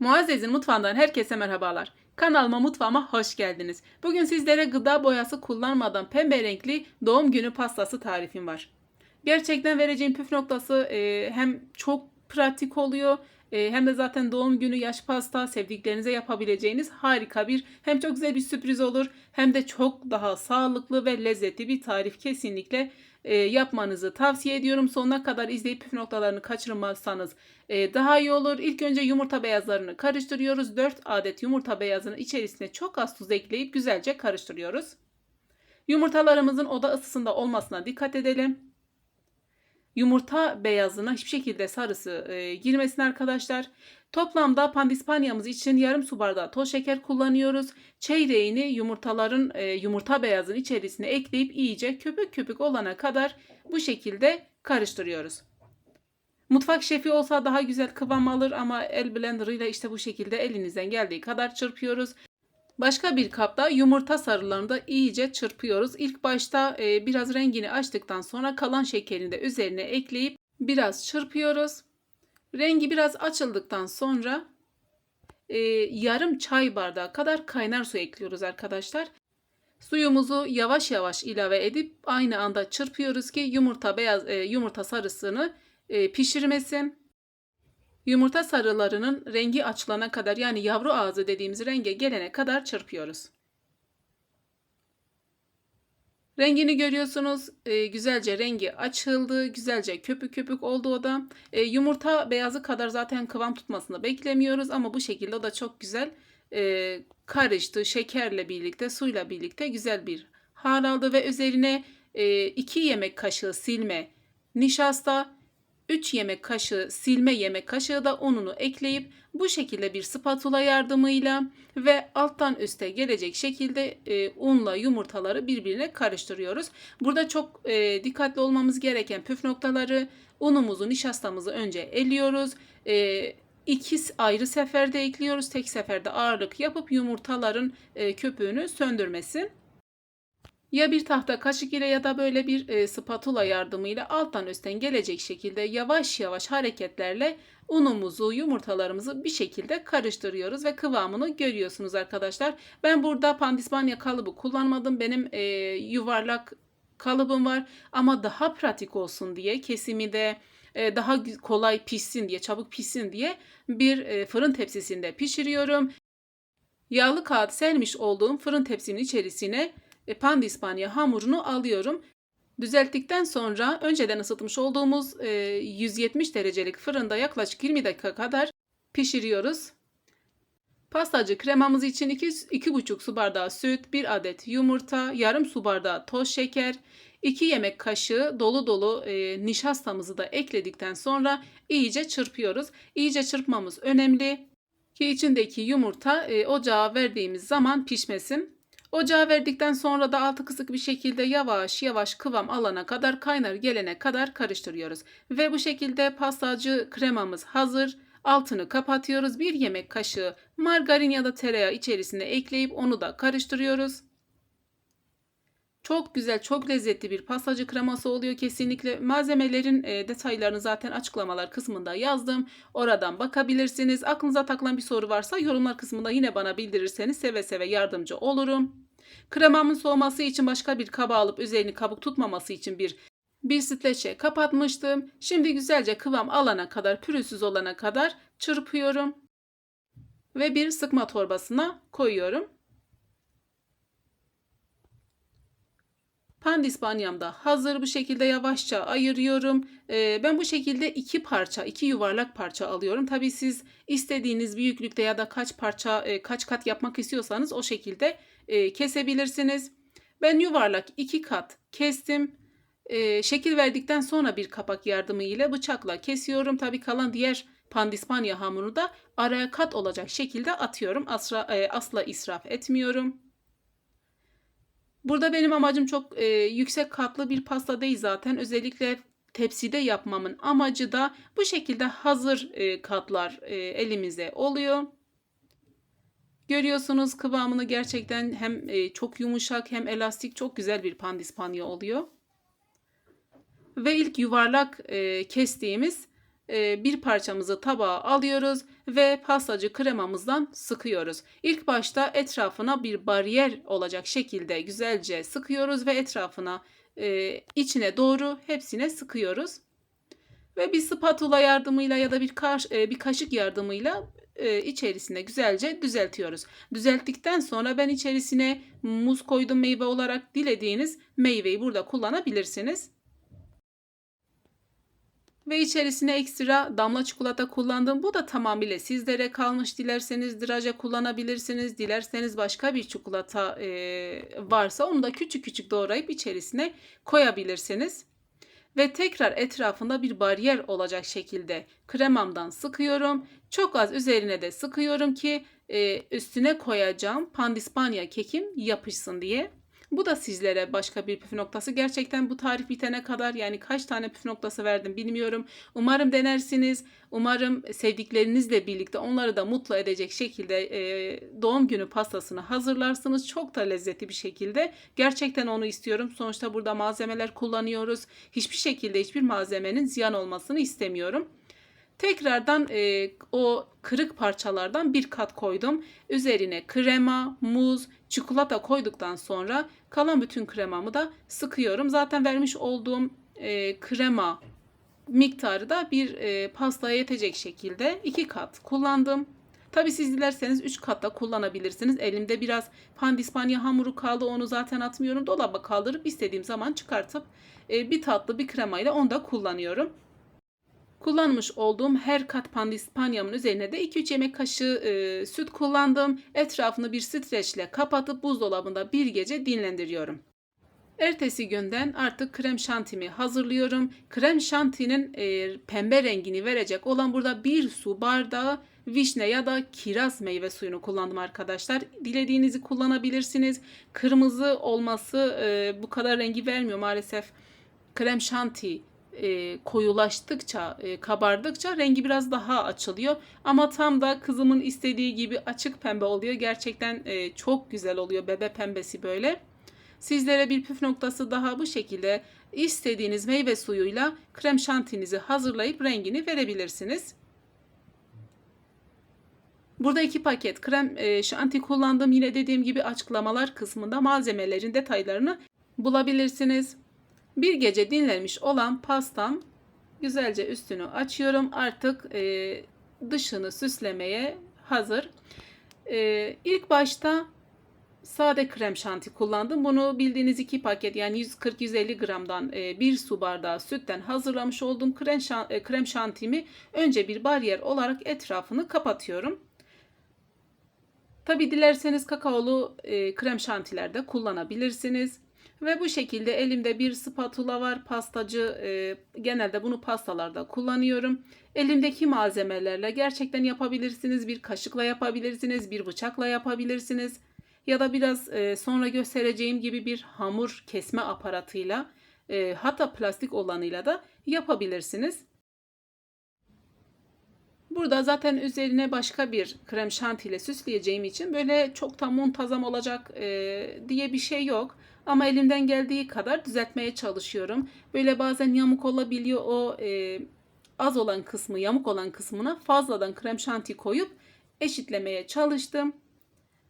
Muazzez'in mutfağından herkese merhabalar. Kanalıma mutfağıma hoş geldiniz. Bugün sizlere gıda boyası kullanmadan pembe renkli doğum günü pastası tarifim var. Gerçekten vereceğim püf noktası e, hem çok pratik oluyor e, hem de zaten doğum günü yaş pasta sevdiklerinize yapabileceğiniz harika bir hem çok güzel bir sürpriz olur hem de çok daha sağlıklı ve lezzetli bir tarif kesinlikle e, yapmanızı tavsiye ediyorum. Sonuna kadar izleyip püf noktalarını kaçırmazsanız e, daha iyi olur. İlk önce yumurta beyazlarını karıştırıyoruz. 4 adet yumurta beyazını içerisine çok az tuz ekleyip güzelce karıştırıyoruz. Yumurtalarımızın oda ısısında olmasına dikkat edelim. Yumurta beyazına hiçbir şekilde sarısı e, girmesin arkadaşlar. Toplamda pandispanyamız için yarım su bardağı toz şeker kullanıyoruz. Çeyreğini yumurtaların e, yumurta beyazın içerisine ekleyip iyice köpük köpük olana kadar bu şekilde karıştırıyoruz. Mutfak şefi olsa daha güzel kıvam alır ama el blenderıyla işte bu şekilde elinizden geldiği kadar çırpıyoruz. Başka bir kapta yumurta sarılarını da iyice çırpıyoruz. İlk başta e, biraz rengini açtıktan sonra kalan şekerini de üzerine ekleyip biraz çırpıyoruz. Rengi biraz açıldıktan sonra e, yarım çay bardağı kadar kaynar su ekliyoruz arkadaşlar. Suyumuzu yavaş yavaş ilave edip aynı anda çırpıyoruz ki yumurta beyaz e, yumurta sarısını e, pişirmesin. Yumurta sarılarının rengi açılana kadar yani yavru ağzı dediğimiz renge gelene kadar çırpıyoruz. Rengini görüyorsunuz. E, güzelce rengi açıldı. Güzelce köpük köpük oldu o da. E, yumurta beyazı kadar zaten kıvam tutmasını beklemiyoruz ama bu şekilde o da çok güzel e, karıştı. Şekerle birlikte, suyla birlikte güzel bir hal aldı ve üzerine 2 yemek kaşığı silme nişasta, 3 yemek kaşığı silme yemek kaşığı da ununu ekleyip bu şekilde bir spatula yardımıyla ve alttan üste gelecek şekilde e, unla yumurtaları birbirine karıştırıyoruz. Burada çok e, dikkatli olmamız gereken püf noktaları unumuzu nişastamızı önce eliyoruz. E, iki ayrı seferde ekliyoruz. Tek seferde ağırlık yapıp yumurtaların e, köpüğünü söndürmesin. Ya bir tahta kaşık ile ya da böyle bir e, spatula yardımıyla alttan üstten gelecek şekilde yavaş yavaş hareketlerle unumuzu, yumurtalarımızı bir şekilde karıştırıyoruz ve kıvamını görüyorsunuz arkadaşlar. Ben burada pandispanya kalıbı kullanmadım. Benim e, yuvarlak kalıbım var ama daha pratik olsun diye kesimi de e, daha kolay pişsin diye, çabuk pişsin diye bir e, fırın tepsisinde pişiriyorum. Yağlı kağıt sermiş olduğum fırın tepsimin içerisine e, pandispanya hamurunu alıyorum. Düzelttikten sonra önceden ısıtmış olduğumuz 170 derecelik fırında yaklaşık 20 dakika kadar pişiriyoruz. Pastacı kremamız için 2,5 su bardağı süt, 1 adet yumurta, yarım su bardağı toz şeker, 2 yemek kaşığı dolu dolu e, nişastamızı da ekledikten sonra iyice çırpıyoruz. İyice çırpmamız önemli ki içindeki yumurta e, ocağa verdiğimiz zaman pişmesin. Ocağa verdikten sonra da altı kısık bir şekilde yavaş yavaş kıvam alana kadar kaynar gelene kadar karıştırıyoruz. Ve bu şekilde pastacı kremamız hazır. Altını kapatıyoruz. Bir yemek kaşığı margarin ya da tereyağı içerisine ekleyip onu da karıştırıyoruz. Çok güzel, çok lezzetli bir pastacı kreması oluyor kesinlikle. Malzemelerin e, detaylarını zaten açıklamalar kısmında yazdım. Oradan bakabilirsiniz. Aklınıza takılan bir soru varsa yorumlar kısmında yine bana bildirirseniz seve seve yardımcı olurum. Kremamın soğuması için başka bir kaba alıp üzerini kabuk tutmaması için bir bir streçe kapatmıştım. Şimdi güzelce kıvam alana kadar, pürüzsüz olana kadar çırpıyorum. Ve bir sıkma torbasına koyuyorum. Pandispanyam da hazır bu şekilde yavaşça ayırıyorum. Ee, ben bu şekilde iki parça, iki yuvarlak parça alıyorum. Tabii siz istediğiniz büyüklükte ya da kaç parça, e, kaç kat yapmak istiyorsanız o şekilde e, kesebilirsiniz. Ben yuvarlak iki kat kestim. E, şekil verdikten sonra bir kapak yardımıyla bıçakla kesiyorum. Tabii kalan diğer pandispanya hamurunu da araya kat olacak şekilde atıyorum. Asla, asla israf etmiyorum. Burada benim amacım çok e, yüksek katlı bir pasta değil zaten. Özellikle tepside yapmamın amacı da bu şekilde hazır e, katlar e, elimize oluyor. Görüyorsunuz kıvamını gerçekten hem e, çok yumuşak hem elastik çok güzel bir pandispanya oluyor. Ve ilk yuvarlak e, kestiğimiz e, bir parçamızı tabağa alıyoruz ve pastacı kremamızdan sıkıyoruz. İlk başta etrafına bir bariyer olacak şekilde güzelce sıkıyoruz ve etrafına e, içine doğru hepsine sıkıyoruz. Ve bir spatula yardımıyla ya da bir, kaş, e, bir kaşık yardımıyla e, içerisine güzelce düzeltiyoruz. Düzelttikten sonra ben içerisine muz koydum meyve olarak dilediğiniz meyveyi burada kullanabilirsiniz. Ve içerisine ekstra damla çikolata kullandım. Bu da tamamıyla sizlere kalmış. Dilerseniz draje kullanabilirsiniz. Dilerseniz başka bir çikolata e, varsa onu da küçük küçük doğrayıp içerisine koyabilirsiniz. Ve tekrar etrafında bir bariyer olacak şekilde kremamdan sıkıyorum. Çok az üzerine de sıkıyorum ki e, üstüne koyacağım pandispanya kekim yapışsın diye. Bu da sizlere başka bir püf noktası. Gerçekten bu tarif bitene kadar yani kaç tane püf noktası verdim bilmiyorum. Umarım denersiniz. Umarım sevdiklerinizle birlikte onları da mutlu edecek şekilde e, doğum günü pastasını hazırlarsınız. Çok da lezzetli bir şekilde. Gerçekten onu istiyorum. Sonuçta burada malzemeler kullanıyoruz. Hiçbir şekilde hiçbir malzemenin ziyan olmasını istemiyorum. Tekrardan e, o kırık parçalardan bir kat koydum. Üzerine krema, muz, çikolata koyduktan sonra kalan bütün kremamı da sıkıyorum. Zaten vermiş olduğum e, krema miktarı da bir e, pastaya yetecek şekilde iki kat kullandım. Tabi siz dilerseniz 3 katta kullanabilirsiniz. Elimde biraz pandispanya hamuru kaldı. Onu zaten atmıyorum. Dolaba kaldırıp istediğim zaman çıkartıp e, bir tatlı bir kremayla onu da kullanıyorum. Kullanmış olduğum her kat pandispanyamın üzerine de 2-3 yemek kaşığı e, süt kullandım. Etrafını bir streçle kapatıp buzdolabında bir gece dinlendiriyorum. Ertesi günden artık krem şantimi hazırlıyorum. Krem şantinin e, pembe rengini verecek olan burada bir su bardağı vişne ya da kiraz meyve suyunu kullandım arkadaşlar. Dilediğinizi kullanabilirsiniz. Kırmızı olması e, bu kadar rengi vermiyor maalesef. Krem şanti e, koyulaştıkça, e, kabardıkça rengi biraz daha açılıyor. Ama tam da kızımın istediği gibi açık pembe oluyor. Gerçekten e, çok güzel oluyor bebe pembesi böyle. Sizlere bir püf noktası daha bu şekilde istediğiniz meyve suyuyla krem şantinizi hazırlayıp rengini verebilirsiniz. Burada iki paket krem e, şanti kullandım. Yine dediğim gibi açıklamalar kısmında malzemelerin detaylarını bulabilirsiniz. Bir gece dinlenmiş olan pastam güzelce üstünü açıyorum. Artık e, dışını süslemeye hazır. E, ilk başta sade krem şanti kullandım. Bunu bildiğiniz iki paket yani 140-150 gramdan e, bir su bardağı sütten hazırlamış olduğum krem, şan, e, krem şantimi önce bir bariyer olarak etrafını kapatıyorum. Tabi dilerseniz kakaolu e, krem şantiler de kullanabilirsiniz. Ve bu şekilde elimde bir spatula var. Pastacı e, genelde bunu pastalarda kullanıyorum. Elimdeki malzemelerle gerçekten yapabilirsiniz. Bir kaşıkla yapabilirsiniz, bir bıçakla yapabilirsiniz. Ya da biraz e, sonra göstereceğim gibi bir hamur kesme aparatıyla e, hatta plastik olanıyla da yapabilirsiniz. Burada zaten üzerine başka bir krem şanti ile süsleyeceğim için böyle çok da muntazam olacak e, diye bir şey yok. Ama elimden geldiği kadar düzeltmeye çalışıyorum. Böyle bazen yamuk olabiliyor o e, az olan kısmı yamuk olan kısmına fazladan krem şanti koyup eşitlemeye çalıştım.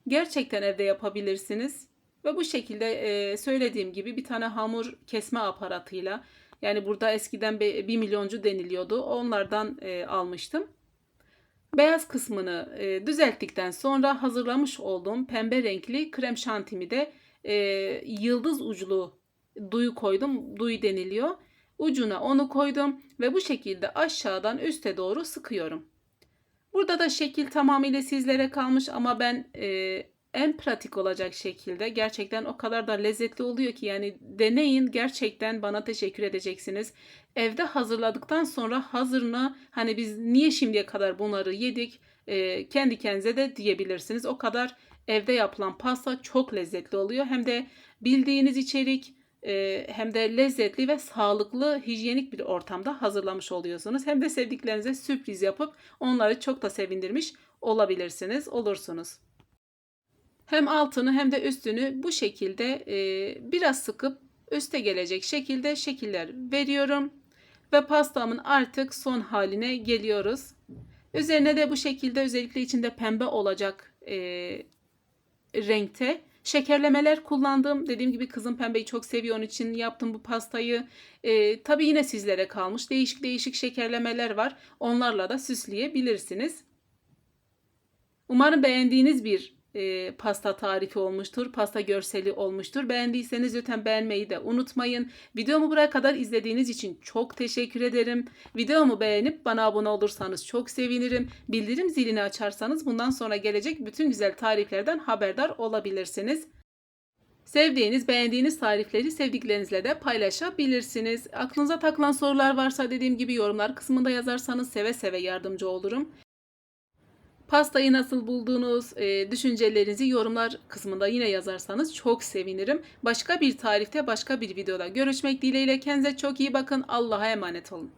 Gerçekten evde yapabilirsiniz. Ve bu şekilde e, söylediğim gibi bir tane hamur kesme aparatıyla yani burada eskiden bir milyoncu deniliyordu. Onlardan e, almıştım. Beyaz kısmını e, düzelttikten sonra hazırlamış olduğum pembe renkli krem şantimi de e, yıldız uçlu duyu koydum. Duyu deniliyor. Ucuna onu koydum ve bu şekilde aşağıdan üste doğru sıkıyorum. Burada da şekil tamamıyla sizlere kalmış ama ben e, en pratik olacak şekilde gerçekten o kadar da lezzetli oluyor ki yani deneyin gerçekten bana teşekkür edeceksiniz. Evde hazırladıktan sonra hazırına hani biz niye şimdiye kadar bunları yedik e, kendi kendinize de diyebilirsiniz. O kadar evde yapılan pasta çok lezzetli oluyor. Hem de bildiğiniz içerik e, hem de lezzetli ve sağlıklı, hijyenik bir ortamda hazırlamış oluyorsunuz. Hem de sevdiklerinize sürpriz yapıp onları çok da sevindirmiş olabilirsiniz, olursunuz. Hem altını hem de üstünü bu şekilde e, biraz sıkıp üste gelecek şekilde şekiller veriyorum. Ve pastamın artık son haline geliyoruz. Üzerine de bu şekilde özellikle içinde pembe olacak e, renkte şekerlemeler kullandım. Dediğim gibi kızım pembeyi çok seviyor onun için yaptım bu pastayı. E, tabii yine sizlere kalmış. Değişik değişik şekerlemeler var. Onlarla da süsleyebilirsiniz. Umarım beğendiğiniz bir e, pasta tarifi olmuştur. Pasta görseli olmuştur. Beğendiyseniz lütfen beğenmeyi de unutmayın. Videomu buraya kadar izlediğiniz için çok teşekkür ederim. Videomu beğenip bana abone olursanız çok sevinirim. Bildirim zilini açarsanız bundan sonra gelecek bütün güzel tariflerden haberdar olabilirsiniz. Sevdiğiniz, beğendiğiniz tarifleri sevdiklerinizle de paylaşabilirsiniz. Aklınıza takılan sorular varsa dediğim gibi yorumlar kısmında yazarsanız seve seve yardımcı olurum. Pastayı nasıl buldunuz? E, düşüncelerinizi yorumlar kısmında yine yazarsanız çok sevinirim. Başka bir tarifte, başka bir videoda görüşmek dileğiyle. Kendinize çok iyi bakın. Allah'a emanet olun.